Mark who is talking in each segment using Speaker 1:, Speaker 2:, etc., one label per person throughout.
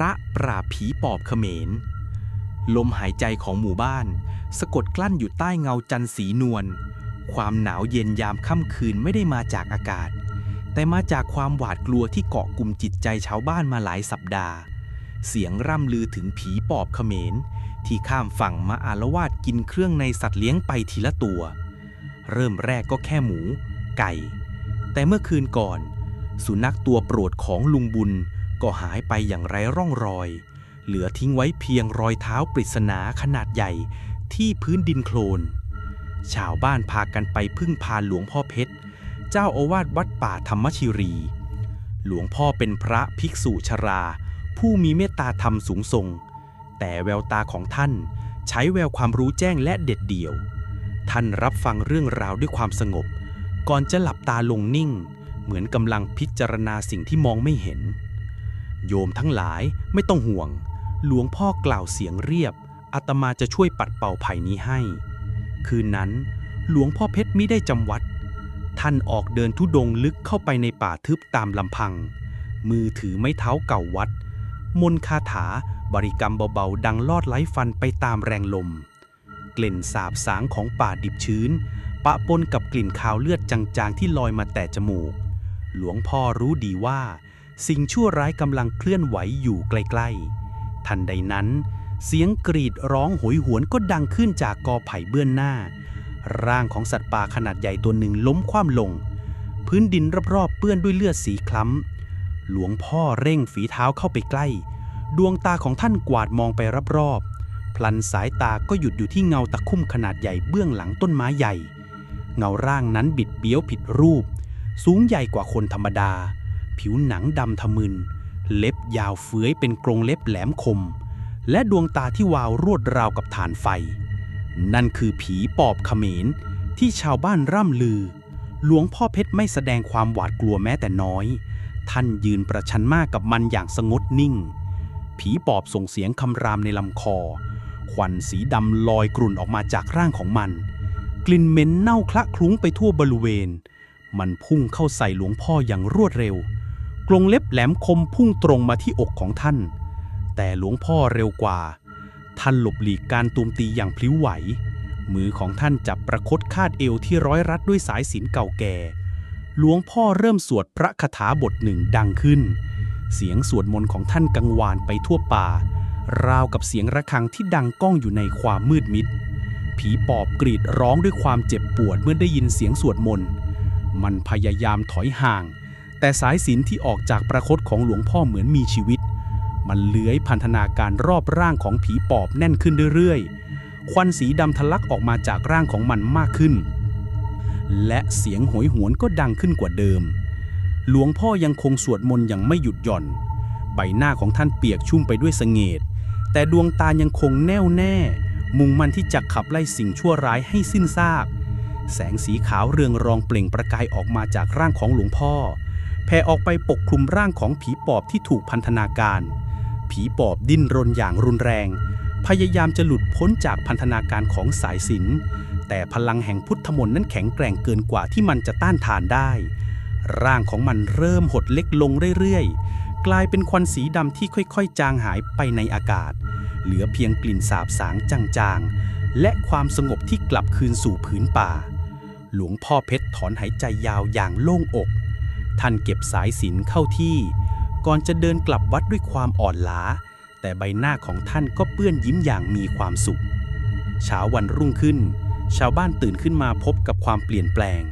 Speaker 1: ระปราบผีปอบเขมร ลมหายใจของหมู่บ้าน สะกดกลั้นอยู่ใต้เงาจันทร์สีนวล ความหนาวเย็นยามค่ำคืนไม่ได้มาจากอากาศ แต่มาจากความหวาดกลัวที่เกาะกลุ่มจิตใจชาวบ้านมาหลายสัปดาห์ เสียงร่ำลือถึงผีปอบเขมร ที่ข้ามฝั่งมาอารวาสกินเครื่องในสัตว์เลี้ยงไปทีละตัว เริ่มแรกก็แค่หมู ไก่ แต่เมื่อคืนก่อน สุนัขตัวโปรดของลุงบุญ ก็หายไปอย่างไร้ร่องรอย เหลือทิ้งไว้เพียงรอยเท้าปริศนาขนาดใหญ่ที่พื้นดินโคลน ชาวบ้านพากันไปพึ่งพาหลวงพ่อเพชร เจ้าอาวาสวัดป่าธรรมชิรี หลวงพ่อเป็นพระภิกษุชรา ผู้มีเมตตาธรรมสูงส่ง แต่แววตาของท่านใช้แววความรู้แจ้งและเด็ดเดี่ยว ท่านรับฟังเรื่องราวด้วยความสงบ ก่อนจะหลับตาลงนิ่ง เหมือนกำลังพิจารณาสิ่งที่มองไม่เห็น โยมทั้งหลายไม่ต้องห่วง หลวงพ่อกล่าวเสียงเรียบอาตมาจะช่วยปัดเป่าภัยนี้ให้ คืนนั้น หลวงพ่อเพชรมิได้จำวัด ท่านออกเดินทุดงลึกเข้าไปในป่าทึบตามลำพัง มือถือไม้เท้าเก่าวัด มนต์คาถาบริกรรมเบาๆ ดังลอดไหลฟันไปตามแรงลม กลิ่นสาบสางของป่าดิบชื้น ปะปนกับกลิ่นคาวเลือดจางๆที่ลอยมาแต่จมูก หลวงพ่อรู้ดีว่า สิ่งชั่วร้ายกำลังเคลื่อนไหวอยู่ใกล้ๆ ทันใดนั้น เสียงกรีดร้องโหยหวนก็ดังขึ้นจากกอไผ่เบื้องหน้า ร่างของสัตว์ป่าขนาดใหญ่ตัวหนึ่งล้มคว่ำลง พื้นดินรอบๆเปื้อนด้วยเลือดสีคล้ำ หลวงพ่อเร่งฝีเท้าเข้าไปใกล้ ดวงตาของท่านกวาดมองไปรอบๆ พลันสายตาก็หยุดอยู่ที่เงาตะคุ่มขนาดใหญ่เบื้องหลังต้นไม้ใหญ่ เงาร่างนั้นบิดเบี้ยวผิดรูป สูงใหญ่กว่าคนธรรมดา ผิวหนังดำทะมึน เล็บยาวเฟื้อยเป็นกรงเล็บแหลมคม และดวงตาที่วาวรวดราวกับฐานไฟ นั่นคือผีปอบเขมรที่ชาวบ้านร่ำลือ หลวงพ่อเพชรไม่แสดงความหวาดกลัวแม้แต่น้อย ท่านยืนประชันมากกับมันอย่างสงบนิ่ง ผีปอบส่งเสียงคำรามในลำคอ ควันสีดำลอยกรุ่นออกมาจากร่างของมัน กลิ่นเหม็นเน่าคละคลุ้งไปทั่วบริเวณ มันพุ่งเข้าใส่หลวงพ่ออย่างรวดเร็ว กรงเล็บแหลมคมพุ่งตรงมาที่อกของท่าน แต่หลวงพ่อเร็วกว่า ท่านหลบหลีกการตูมตีอย่างพลิ้วไหว มือของท่านจับประคตคาดเอวที่ร้อยรัดด้วยสายสินเก่าแก่ หลวงพ่อเริ่มสวดพระคาถาบทหนึ่งดังขึ้น เสียงสวดมนต์ของท่านกังวานไปทั่วป่า ราวกับเสียงระฆังที่ดังก้องอยู่ในความมืดมิด ผีปอบกรีดร้องด้วยความเจ็บปวดเมื่อได้ยินเสียงสวดมนต์ มันพยายามถอยห่าง แต่สายสินที่ออกจากประคตของหลวงพ่อเหมือนมีชีวิต มันเลื้อยพันธนาการรอบร่างของผีปอบแน่นขึ้นเรื่อยๆ ควันสีดำทะลักออกมาจากร่างของมันมากขึ้น และเสียงโหยหวนก็ดังขึ้นกว่าเดิม หลวงพ่อยังคงสวดมนต์อย่างไม่หยุดหย่อน ใบหน้าของท่านเปียกชุ่มไปด้วยเสงดแต่ดวงตายังคงแน่วแน่ มุ่งมั่นที่จะขับไล่สิ่งชั่วร้ายให้สิ้นซาก แสงสีขาวเรืองรองเปล่งประกายออกมาจากร่างของหลวงพ่อ แผ่ออกไปปกคลุมร่างของผีปอบที่ถูกพันธนาการ ผีปอบดิ้นรนอย่างรุนแรง พยายามจะหลุดพ้นจากพันธนาการของสายสินแต่พลังแห่งพุทธมนต์นั้นแข็งแกร่งเกินกว่าที่มันจะต้านทานได้ ร่างของมันเริ่มหดเล็กลงเรื่อยๆ กลายเป็นควันสีดำที่ค่อยๆ จางหายไปในอากาศ เหลือเพียงกลิ่นสาบสางจางๆ และความสงบที่กลับคืนสู่ผืนป่า หลวงพ่อเพชรถอนหายใจยาวอย่างโล่งอก ท่านเก็บสายสิญจนเข้าที่ ก่อนจะเดินกลับวัดด้วยความอ่อนล้า แต่ใบหน้าของท่านก็เปื้อนยิ้มอย่างมีความสุข เช้าวันรุ่งขึ้น ชาวบ้านตื่นขึ้นมาพบกับความเปลี่ยนแปลง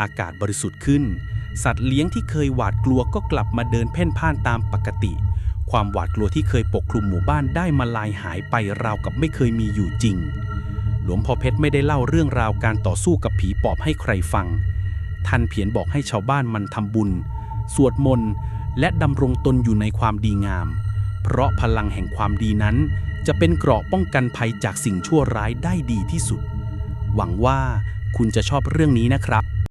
Speaker 1: อากาศบริสุทธิ์ขึ้น สัตว์เลี้ยงที่เคยหวาดกลัวก็กลับมาเดินเพ่นพ่านตามปกติ ความหวาดกลัวที่เคยปกคลุมหมู่บ้านได้มาลายหายไปราวกับไม่เคยมีอยู่จริง หลวงพ่อเพชรไม่ได้เล่าเรื่องราวการต่อสู้กับผีปอบให้ใครฟัง ท่านเพียรบอกให้ชาวบ้านมันทำบุญ สวดมนต์ และดำรงตนอยู่ในความดีงาม เพราะพลังแห่งความดีนั้น จะเป็นเกราะป้องกันภัยจากสิ่งชั่วร้ายได้ดีที่สุด หวังว่าคุณจะชอบเรื่องนี้นะครับ